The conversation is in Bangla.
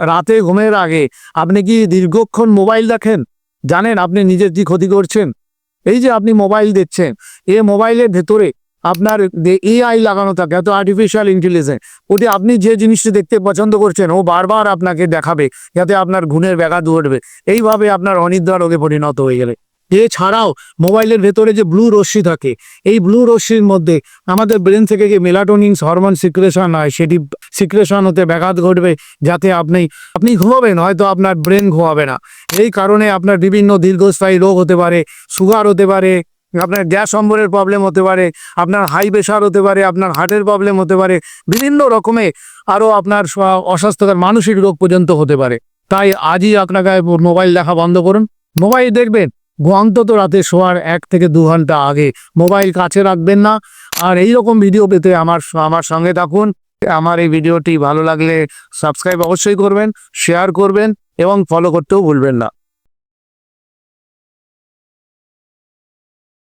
রাতে ঘুমের আগে। আপনি কি দীর্ঘক্ষণ মোবাইল দেখেন? জানেন আপনি নিজের কি ক্ষতি করছেন? এই যে আপনি মোবাইল দেখছেন, এ মোবাইলের ভেতরে আপনার এআই লাগানো থাকে, এত আর্টিফিশিয়াল ইন্টেলিজেন্স ওটি আপনি যে জিনিসটি দেখতে পছন্দ করছেন, ও বারবার আপনাকে দেখাবে, যাতে আপনার ঘুমের ব্যাঘাত ঘটবে। এইভাবে আপনার অনিদ্রা রোগে পরিণত হয়ে গেলে। এছাড়াও মোবাইলের ভেতরে যে ব্লু রশ্মি থাকে, এই ব্লু রশ্মির মধ্যে আমাদের ব্রেন থেকে যে মেলাটোনিন হরমোন সিক্রেশন হয়, সেটি সিক্রেশন হতে ব্যাঘাত ঘটবে যাতে আপনি আপনি ঘুমাবেন, হয়তো আপনার ব্রেন ঘুমাবে না। এই কারণে আপনার বিভিন্ন দীর্ঘস্থায়ী রোগ হতে পারে সুগার হতে পারে, আপনার গ্যাস অম্বরের প্রবলেম হতে পারে, আপনার হাই প্রেশার হতে পারে, আপনার হার্টের প্রবলেম হতে পারে, বিভিন্ন রকমে আরও আপনার অস্বাস্থ্যকর মানসিক রোগ পর্যন্ত হতে পারে। তাই আজই আপনাকে মোবাইল দেখা বন্ধ করুন। মোবাইল দেখবেন অন্তত রাতে শোয়ার এক থেকে দু ঘণ্টা আগে। মোবাইল কাছে রাখবেন না। আর এই রকম ভিডিও পেতে আমার আমার সঙ্গে থাকুন। আমার এই ভিডিওটি ভালো লাগলে সাবস্ক্রাইব অবশ্যই করবেন শেয়ার করবেন এবং ফলো করতেও ভুলবেন না।